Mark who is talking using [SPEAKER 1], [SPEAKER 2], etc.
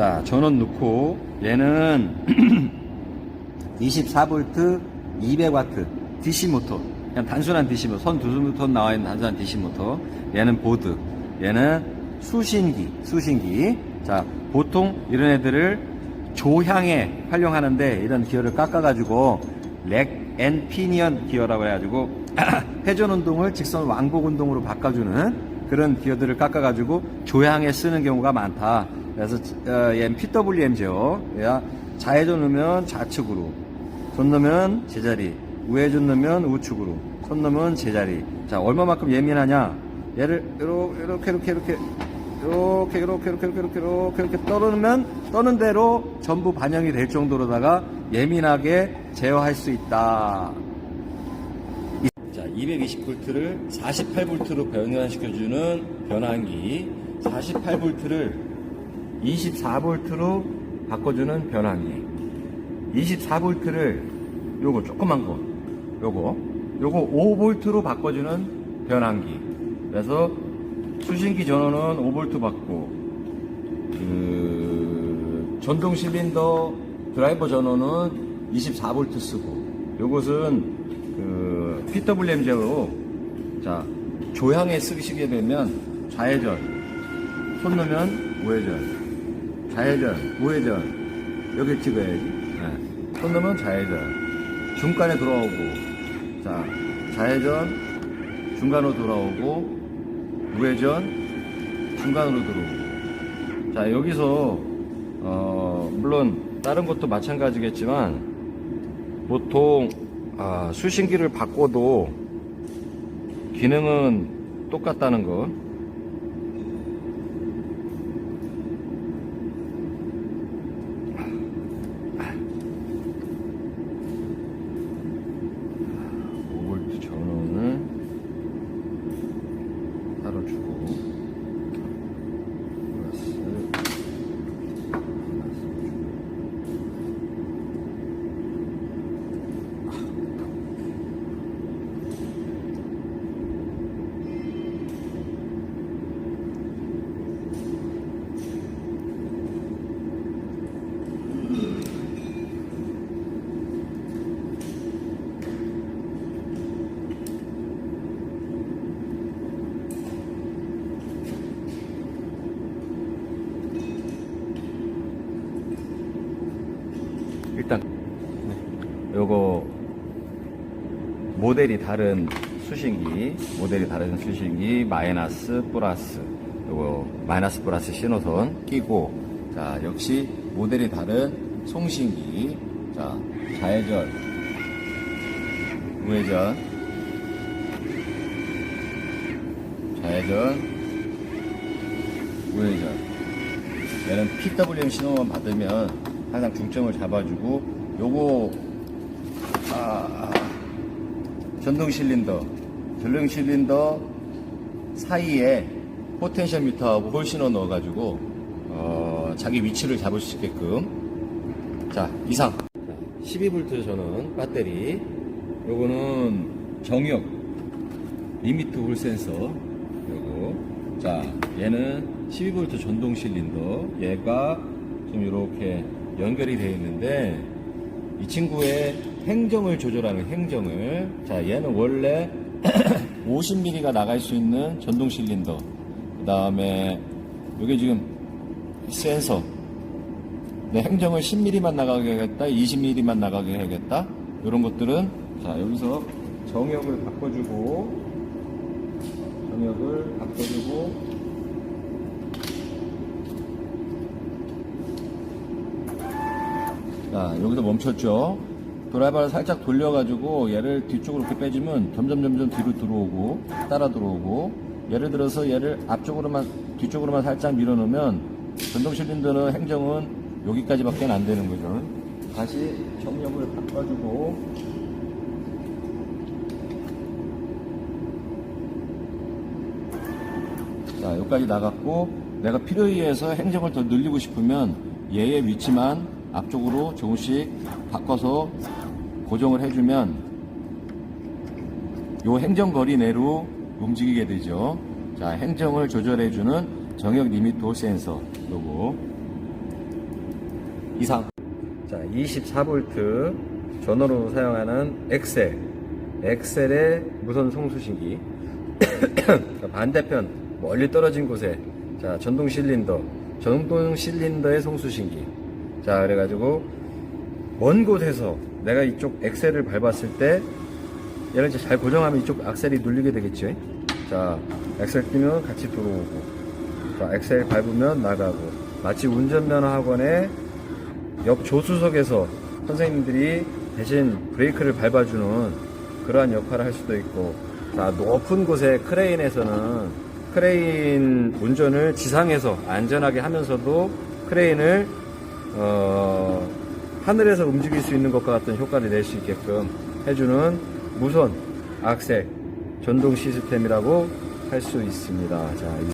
[SPEAKER 1] 자, 전원 넣고 얘는 24V 200W DC 모터. 그냥 단순한 DC 모터. 선두톤 나와 있는 단순한 DC 모터. 얘는 보드. 얘는 수신기. 수신기. 자, 보통 이런 애들을 조향에 활용하는데 이런 기어를 깎아 가지고 렉 앤 피니언 기어라고 해가지고 회전 운동을 직선 왕복 운동으로 바꿔주는 그런 기어들을 깎아 가지고 조향에 쓰는 경우가 많다. 그래서 어, 얘는 PWM죠. 얘가 좌회전 넣으면 좌측으로, 손 넣으면 제자리, 우회전 넣으면 우측으로, 손 넣으면 제자리. 자, 얼마만큼 예민하냐? 얘를 이렇게 이렇게 이렇게 이렇게 이렇게 이렇게 이렇게 이렇게 이렇게 이렇게 이렇게 떠르면 떠는 대로 전부 반영이 될 정도로다가 예민하게 제어할 수 있다. 자, 220V를 48V로 변환시켜주는 변환기, 48V를 24V로 바꿔주는 변환기, 24V를 요거 조그만 거, 요거, 요거 5V로 바꿔주는 변환기. 그래서 수신기 전원은 5V 받고, 그, 전동 실린더 드라이버 전원은 24V 쓰고, 요것은 그 PWM제로 자 조향에 쓰시게 되면 좌회전 손 넣으면 우회전 좌회전 우회전. 여기 찍어야지. 네. 손 넣으면 좌회전. 중간에 돌아오고. 자 좌회전 중간으로 돌아오고 우회전 중간으로 들어오고. 자 여기서 어 물론 다른 것도 마찬가지겠지만 보통 아, 수신기를 바꿔도 기능은 똑같다는 거. 오볼트 전원을 따로 주고 플러스 일단 요거 모델이 다른 수신기 모델이 다른 수신기 마이너스 플러스. 요거 마이너스 플러스 신호선 끼고 자 역시 모델이 다른 송신기 자 좌회전 우회전 좌회전 우회전. 얘는 PWM 신호만 받으면 항상 중점을 잡아주고 요거 아, 아, 전동 실린더 전동 실린더 사이에 포텐셜 미터하고 홀 신호 넣어가지고 어, 자기 위치를 잡을 수 있게끔. 자 이상. 12V 전원 배터리. 요거는 정역 리미트 홀 센서. 요거. 자 얘는 12V 전동 실린더. 얘가 좀 이렇게 연결이 되어 있는데 이 친구의 행정을 조절하는 행정을 자 얘는 원래 50mm가 나갈 수 있는 전동 실린더. 그 다음에 이게 지금 센서. 내 행정을 10mm만 나가게 하겠다 20mm만 나가게 해야겠다 이런 것들은 자 여기서 정역을 바꿔주고 정역을 바꿔주고 자, 여기서 멈췄죠? 드라이버를 살짝 돌려가지고 얘를 뒤쪽으로 이렇게 빼주면 점점 점점 뒤로 들어오고 따라 들어오고 예를 들어서 얘를 앞쪽으로만 뒤쪽으로만 살짝 밀어놓으면 전동 실린더는 행정은 여기까지밖에 안 되는 거죠. 다시 정력을 바꿔주고 자, 여기까지 나갔고 내가 필요에 의해서 행정을 더 늘리고 싶으면 얘의 위치만 앞쪽으로 조금씩 바꿔서 고정을 해주면 요 행정 거리 내로 움직이게 되죠. 자, 행정을 조절해주는 정역 리미터 센서 요거
[SPEAKER 2] 이상.
[SPEAKER 1] 자, 24V 전원으로 사용하는 엑셀. 엑셀의 무선 송수신기. 자, 반대편, 멀리 떨어진 곳에, 자, 전동 실린더. 전동 실린더의 송수신기. 자, 그래가지고, 먼 곳에서 내가 이쪽 엑셀을 밟았을 때, 얘를 이제 잘 고정하면 이쪽 악셀이 눌리게 되겠죠. 자, 엑셀 끼면 같이 들어오고, 자, 엑셀 밟으면 나가고, 마치 운전면허 학원에 옆 조수석에서 선생님들이 대신 브레이크를 밟아주는 그러한 역할을 할 수도 있고, 자, 높은 곳에 크레인에서는 크레인 운전을 지상에서 안전하게 하면서도 크레인을, 어, 하늘에서 움직일 수 있는 것과 같은 효과를 낼 수 있게끔 해주는 무선 악셀 전동 시스템이라고 할 수 있습니다. 자, 이-